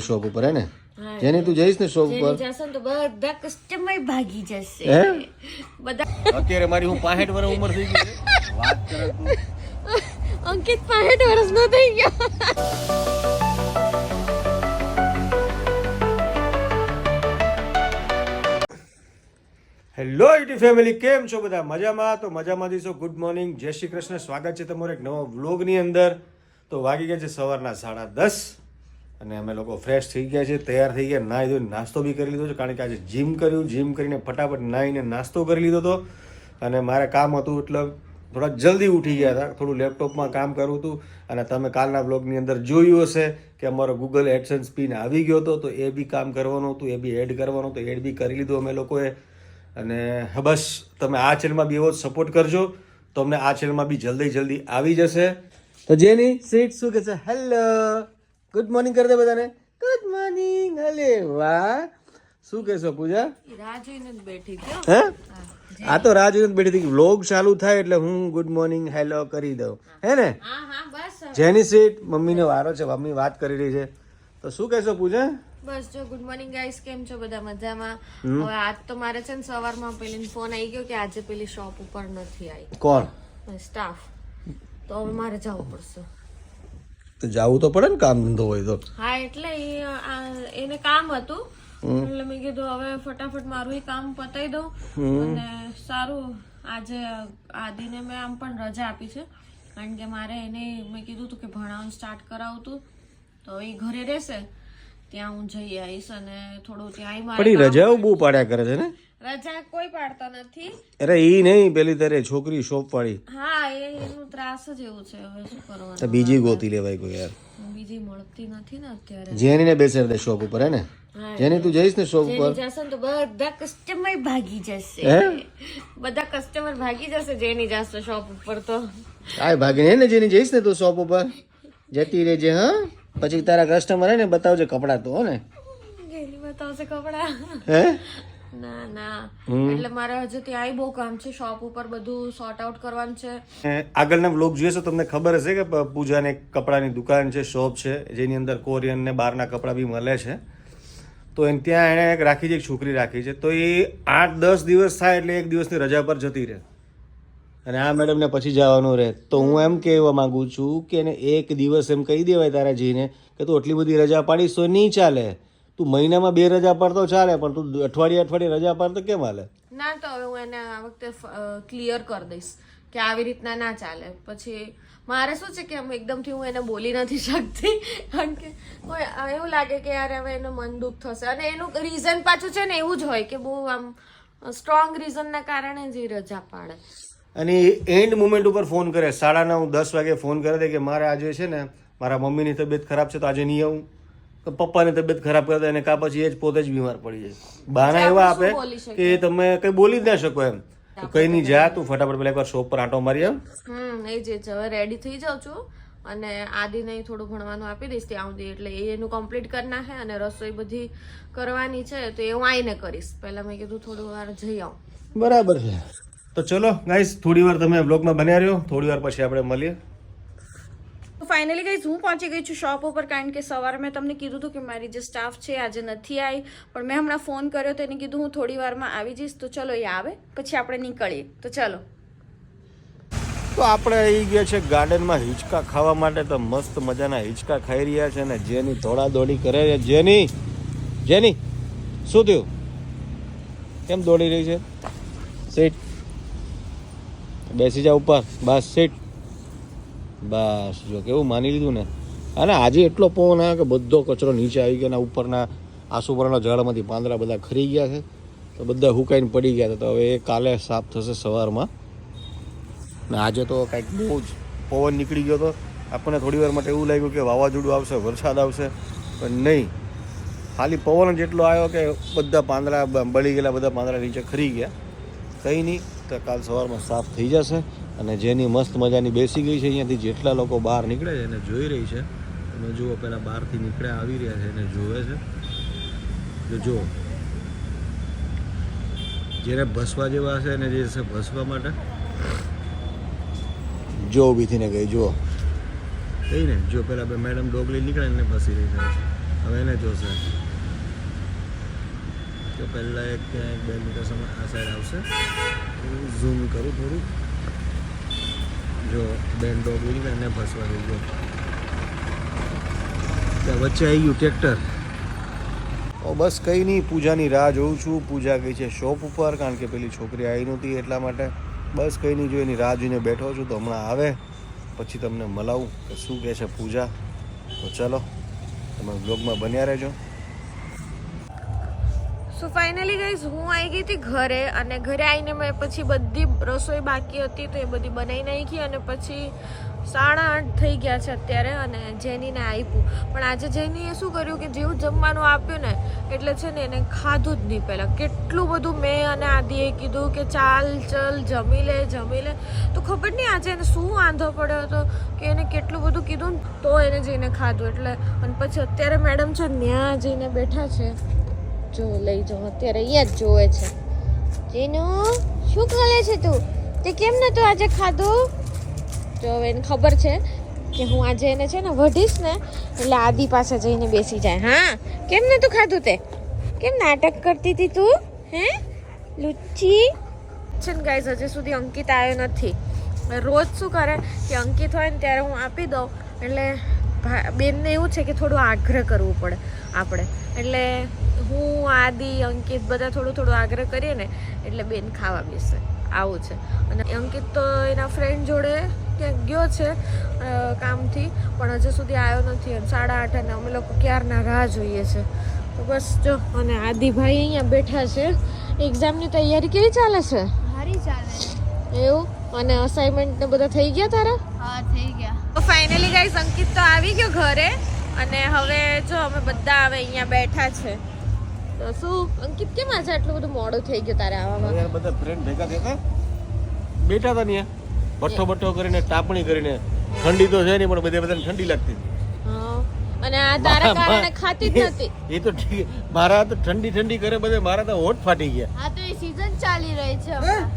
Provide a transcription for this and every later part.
Shop ઉપર હે ને? જેની તું જઈશ ને શોપ ઉપર. જેની તો બધા કસ્ટમર ભાગી જશે. હે? બધા અત્યારે મારી હું 65 વર્ષ ઉંમર થઈ ગઈ છે. વાત કરે તું. અંકિત પાંસઠ વર્ષનો થઈ ગયો. હેલો ઇટી ફેમિલી કેમ છો બધા? મજામાં? તો મજામાં જઈશો ગુડ મોર્નિંગ જય શ્રી કૃષ્ણ. સ્વાગત છે તમારો એક નવા વ્લોગની અંદર. તો વાગી ગયા છે સવારના સાડા દસ. અને અમે લોકો ફ્રેશ થઈ ગયા છે તૈયાર થઈ ગયા, નાહી ધોઈને નાસ્તો બી કરી લીધો છે, કારણ કે આજે જીમ કર્યું જીમ કરીને ફટાફટ નાહીને નાસ્તો કરી લીધો હતો. અને મારે કામ હતું, એટલે થોડા જલ્દી ઉઠી ગયા હતા, થોડું લેપટોપમાં કામ કરવું હતું. અને તમે કાલના બ્લોગની અંદર જોયું હશે કે અમારો ગૂગલ એડસન્સ પિન આવી ગયો હતો, તો એ બી કામ કરવાનું હતું, એ બી એડ કરવાનું હતું એડ બી કરી લીધું અમે લોકોએ. અને બસ, તમે આ ચેનલમાં બી એવો જ સપોર્ટ કરજો. તો અમને આ ચેનલમાં બી જલ્દી જલ્દી આવી જશે. તો જેની સીટ શું કે છે? હેલો ગુડ મોર્નિંગ કરી દે બધાને. ગુડ મોર્નિંગ અલે વાહ શું કહેશો પૂજા? હે? આ તો રાહ જોઈને બેઠી હતી વ્લોગ ચાલુ થાય એટલે હું ગુડ મોર્નિંગ હેલો કરી દઉં. હે ને? જેની સીટ મમ્મીને વારો છે મમ્મી વાત કરી રહી છે. તો શું કહેશો પૂજા? બસ જો ગુડ મોર્નિંગ ગાઈસ કેમ છો બધા મજામાં? હવે આજ તો મારે છે ને સવારમાં પેલી ફોન આવી ગયો કે આજે પેલી શોપ ઉપર નથી આવી કોણ? સ્ટાફ તો હવે મારે જવું પડશે. તો જવું તો પડે ને કામ ધંધો હોય તો. હા એટલે એને કામ હતું. એટલે મેં કીધું હવે ફટાફટ મારું કામ પતાવી દઉં. અને સારું આજે આદિને મેં આમ પણ રજા આપી છે. કારણ કે મારે એને મેં કીધું હતું કે ભણાવવાનું સ્ટાર્ટ કરાવું હતું તો એ ઘરે રહેશે. ત્યાં હું જઈ આવીશ અને થોડું ત્યાં રજાઓ બહુ પાડ્યા કરે છે ને? રજા કોઈ પાડતા નથી. અરે ઈ નહીં પેલી તારે છોકરી શોપ વાળી હા એ એનું ત્રાસ જ એવું છે હવે શું કરવાનું? બીજી ગોતી લેવાય કોઈ યાર. બીજી મળતી નથી ને અત્યારે. જેની ને બેસાડી દે શોપ ઉપર હે ને? જેની તું જઈશ ને શોપ ઉપર? જશે તો બધા કસ્ટમર ભાગી જશે. હે? બધા કસ્ટમર ભાગી જશે જેની જશે શોપ ઉપર તો. આય ભાગી ને જેની જઈશ ને તું શોપ ઉપર? જતી રહેજે હા? પછી તારા કસ્ટમર હે ને બતાવજે કપડા તો ને. બતાવજો બતાવશે કપડા. હે? ના ના. એટલે મારે હજુ ત્યાં બહુ કામ છે શોપ ઉપર બધું સોર્ટ આઉટ કરવાનું છે. આગળના વ્લોગ જોઈએ તો તમને ખબર હશે કે પૂજાને કપડાની દુકાન છે શોપ છે જેની અંદર કોરિયન ને બહારના કપડાં બી મળે છે. તો ત્યાં એણે રાખી છે એક છોકરી રાખી છે. તો એ આઠ દસ દિવસ થાય એટલે એક દિવસની રજા પર જતી રહે. અને આ મેડમને પછી જવાનું રહે. તો હું એમ કહેવા માંગુ છું કે એને એક દિવસ એમ કહી દેવાય તારા જઈને કે તું આટલી બધી રજા પાડીશ તો નહીં ચાલે. તું મહિનામાં બે રજા પાડતો ચાલે, પણ તું અઠવાડિયે અઠવાડિયે રજા પાડતો કેમ હાલે? ના, તો હવે હું એને આ વખતે ક્લિયર કરી દઈશ કે આવી રીતના ના ચાલે. પછી મારે શું છે કે એકદમથી હું એને બોલી નથી શકતી. કારણ કે એવું લાગે કે યાર હવે એનું મન દુઃખ થશે. અને એનું રીઝન પાછું છે ને એવું જ હોય કે બહુ આમ સ્ટ્રોંગ રીઝનના કારણે જ રજા પાડે. અને એન્ડ મુમેન્ટ ઉપર ફોન કરે. સાડા નવ દસ વાગે ફોન કરે છે કે મારે આજે છે ને મારા મમ્મીની તબિયત ખરાબ છે તો આજે નહીં આવું. તો પપ્પાની તબિયત ખરાબ કરે અને કા પછી એ જ પોતે જ બીમાર પડી જાય. બહાના એવા આપે કે તમે કઈ બોલી જ ના શકો એમ. કઈ નહીં જા તું ફટાફટ પેલા એકવાર શોપ પર આંટો મારી આવ. હમ એ જ હવે રેડી થઈ જાઉં છું. અને આદિને થોડું ભણવાનું આપી દઈશ ત્યાં સુધી. એટલે એ એનું કમ્પ્લીટ કરી નાખે અને રસોઈ બધી કરવાની છે તો એ હું આવીને કરીશ. પહેલા મેં કીધું થોડું વાર જઈ આવું. બરાબર છે. તો ચલો ગાઈસ થોડી વાર તમે બ્લોગમાં બન્યા રહ્યો. થોડી વાર પછી આપણે મળીએ. તો ફાઇનલી ગઈ હું પહોંચી ગઈ છું શોપ ઉપર કારણ કે સવારે મેં તમને કીધું હતું કે મારી જે સ્ટાફ છે આજે નથી આવી પણ મેં હમણાં ફોન કર્યો તો એને કીધું હું થોડી વારમાં આવી જઈશ. તો ચલો એ આવે. પછી આપણે નીકળીએ. તો ચલો. તો આપણે આવી ગયા છે ગાર્ડનમાં હિંચકા ખાવા માટે. તો મસ્ત મજાના હિંચકા ખાઈ રહ્યા છે ને જેની દોડાદોડી કરે છે. જેની જેની શું થયું? કેમ દોડી રહી છે? સીટ બેસી જા ઉપર. બસ સીટ બસ, જો કેવું માની લીધું ને. અને આજે એટલો પવન આવ્યો કે બધો કચરો નીચે આવી ગયો ને ઉપરના આસુપરાના ઝાડમાંથી પાંદડા બધા ખરી ગયા છે. તો બધા હુકાઈને પડી ગયા હતા તો હવે એ કાલે સાફ થશે સવારમાં. ને આજે તો કાંઈક બહુ જ પવન નીકળી ગયો હતો આપણને થોડી વાર માટે એવું લાગ્યું કે વાવાઝોડું આવશે, વરસાદ આવશે. પણ નહીં. ખાલી પવન જ એટલો આવ્યો કે બધા પાંદડા બળી ગયેલા બધા પાંદડા નીચે ખરી ગયા. કંઈ નહીં. તો કાલ સવારમાં સાફ થઈ જશે અને જેની મસ્ત મજાની બેસી ગઈ છે અહીંયાથી જેટલા લોકો બહાર નીકળે છે એને જોઈ રહી છે. તમે જુઓ પહેલાં બહારથી નીકળ્યા આવી રહ્યા છે, એને જોવે છે. જો જુઓ. જેને ભસવા જેવા હશે એને જે છે ભસવા માટે. જો ઊભી થઈને ગઈ, જુઓ. કહીને જો પહેલાં બે મેડમ ડોગલી નીકળે ને ફસી રહી છે. હવે એને જોશે. તો પહેલાં એક ત્યાં એક બે મીટર સમય આ સાઈડ આવશે. ઝૂમ કરું થોડું. જો, બેન ઉડી એને ફસવા દઈ ગયો ત્યાં વચ્ચે આવી ગયું ટ્રેક્ટર. બસ કંઈ નહીં, પૂજાની રાહ જોઉં છું. પૂજા ગઈ છે શોપ ઉપર, કારણ કે પેલી છોકરી આવી નહોતી એટલા માટે. બસ કંઈ નહીં, જો એની રાહ જોઈને બેઠો છું, તો હમણાં આવે. પછી તમને મલાવું કે શું કહે છે પૂજા. તો ચલો, તમે બ્લોગમાં બન્યા રહેજો. સો ફાઇનલી ગઈઝ હું આવી ગઈ હતી ઘરે અને ઘરે આવીને મેં પછી બધી રસોઈ બાકી હતી તો એ બધી બનાવી નાખી અને પછી સાડા આઠ થઈ ગયા છે અત્યારે અને જેનીને આપ્યું પણ આજે જેનીએ શું કર્યું કે જેવું જમવાનું આપ્યું ને, એટલે છે ને એને ખાધું જ નહીં પહેલાં. કેટલું બધું મેં અને આદિએ કીધું કે ચાલ, ચલ, જમી લે જમી લે. તો ખબર નહીં આજે એને શું વાંધો પડ્યો હતો કે એને કેટલું બધું કીધું તો એને જઈને ખાધું. એટલે અને પછી અત્યારે મેડમ છે ત્યાં જઈને બેઠા છે. જો લઈ જાઓ. અત્યારે અહીંયા જ જોવે છે. જીનુ શું ખાલે છે તું? તે કેમ નતું આજે ખાધું? તો હવે એને ખબર છે કે હું આજે એને છે ને વઢીશ ને, એટલે આદિ પાસે જઈને બેસી જાય. હા? કેમ નતું ખાધું તે? કેમ નાટક કરતી હતી તું? હે? લુચ્ચી? છે ને ગાઈઝ હજી સુધી અંકિત આવ્યો નથી. રોજ શું કરે? કે અંકિત હોય ને ત્યારે હું આપી દઉં. એટલે બેનને એવું છે કે થોડું આગ્રહ કરવું પડે આપણે. એટલે હું આદિ અંકિત બધા થોડું થોડું આગ્રહ કરીએ ને એટલે બેન ખાવા બેસે. આવું છે. અને અંકિત તો એના ફ્રેન્ડ જોડે ક્યાંક ગયો છે કામથી પણ હજુ સુધી આવ્યો નથી. સાડા આઠ અને અમે લોકો ક્યારના રાહ જોઈએ છે. તો બસ જો અને આદિભાઈ અહીંયા બેઠા છે. એક્ઝામની તૈયારી કેવી ચાલે છે? સારી ચાલે. એવું? અને અસાઇનમેન્ટ ને બધા થઈ ગયા તારા? હા તો ફાઇનલી ગાઈસ અંકિત તો આવી ગયો ઘરે. અને હવે જો અમે બધા હવે અહીંયા બેઠા છે. તો શું, અંકિત કેમ આજે આટલું બધું મોડું થઈ ગયું તારે આવવામાં બધા ફ્રેન્ડ ભેગા થયા બેઠા હતા ને ભઠ્ઠો ભઠ્ઠો કરીને, ટાપણી કરીને. ઠંડી તો છે નહીં, પણ બધે બધાને ઠંડી લાગતી. હતી. અને આ તારા કારણે ખાતી જ નથી. એ તો ઠીક મારા તો ઠંડી ઠંડી કરે બધે મારા તો હોઠ ફાટી ગયા. હા તો એ સીઝન ચાલી રહી છે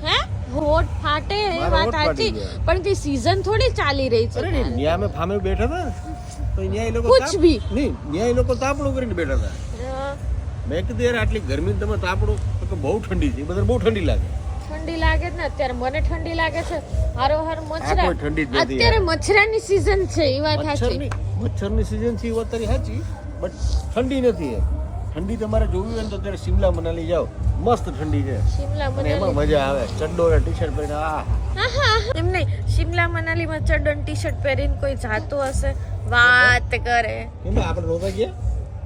હે? હોઠ ફાટે એ વાત સાચી પણ તે સીઝન થોડી ચાલી રહી છે ન્યા અમે ફામે બેઠા હતા તો ન્યા એ લોકો કુછ ભી. નહીં ન્યા એ લોકો તાપણું કરીને બેઠા હતા. મેં કીધું યાર આટલી ગરમી તમે તાપણું તો બહુ ઠંડી છે બધા બહુ ઠંડી લાગે. ઠંડી લાગે ને અત્યારે મને ઠંડી લાગે છે. હારો હાર મચ્છરા. અત્યારે મચ્છરાની સીઝન છે એ વાત સાચી. મચ્છરની સીઝન છે એ વાત તારી સાચી બટ ઠંડી નથી ઠંડી તમારે જોવી હોય ને તો અત્યારે શિમલા મનાલી જાઓ. મસ્ત ઠંડી છે. શિમલા મનાલી. એમાં મજા આવે. ચડ્ડો ને ટી શર્ટ પહેરીને આ એમ નહીં શિમલા મનાલીમાં ચડ્ડો ટી શર્ટ પહેરીને કોઈ જાતો હશે? વાત કરે. એમાં આપણે રોવા ગયા?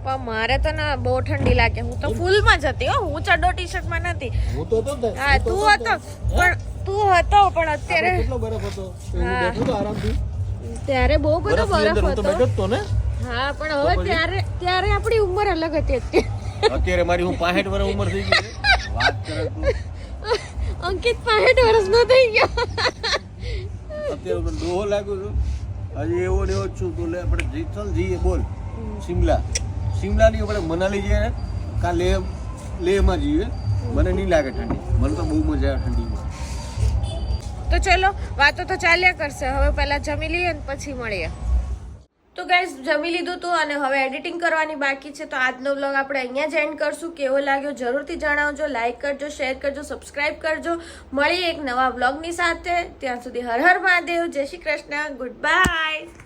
પણ મારે તો ના બહુ ઠંડી લાગે. હું તો ફૂલમાં હતી હો હું ચડો ટી શર્ટમાં નથી હું તો હતો હા તું હતો જ. પણ તું હતો પણ અત્યારે કેટલો બરફ હતો? આરામથી. ત્યારે બહુ બધો બરફ હતો. બેઠો તો ને. હા પણ હવે ત્યારે ત્યારે આપણી ઉંમર અલગ હતી અત્યારે. અત્યારે મારી હું 65 વર્ષ ઉંમર થઈ ગઈ વાત કરે તું. અંકિત પાસઠ વર્ષનો થઈ ગયો. અત્યારે મને ડોહો લાગ્યો છું. હજી એવો ને એવો છું. તો લે આપણે જી જઈએ બોલ. શિમલા શિમલા ની આપણે મનાલી જઈએ કાં લેહ લેહમાં જઈએ. મને નહીં લાગે ઠંડી. મને તો બહુ મજા આવે ઠંડીમાં. તો ચલો, વાતો તો ચાલ્યા કરશે. હવે પહેલાં જમી લઈએ ને પછી મળીએ. તો ગાઈઝ જમી લીધું હતું અને હવે એડિટિંગ કરવાની બાકી છે. તો આજનો વ્લોગ આપણે અહીંયા જ એન્ડ કરશું. કેવો લાગ્યો જરૂરથી જણાવજો. લાઇક કરજો શેર કરજો સબસ્ક્રાઇબ કરજો. મળીએ એક નવા વ્લોગની સાથે. ત્યાં સુધી હર હર મહાદેવ. જય શ્રી કૃષ્ણ. Good bye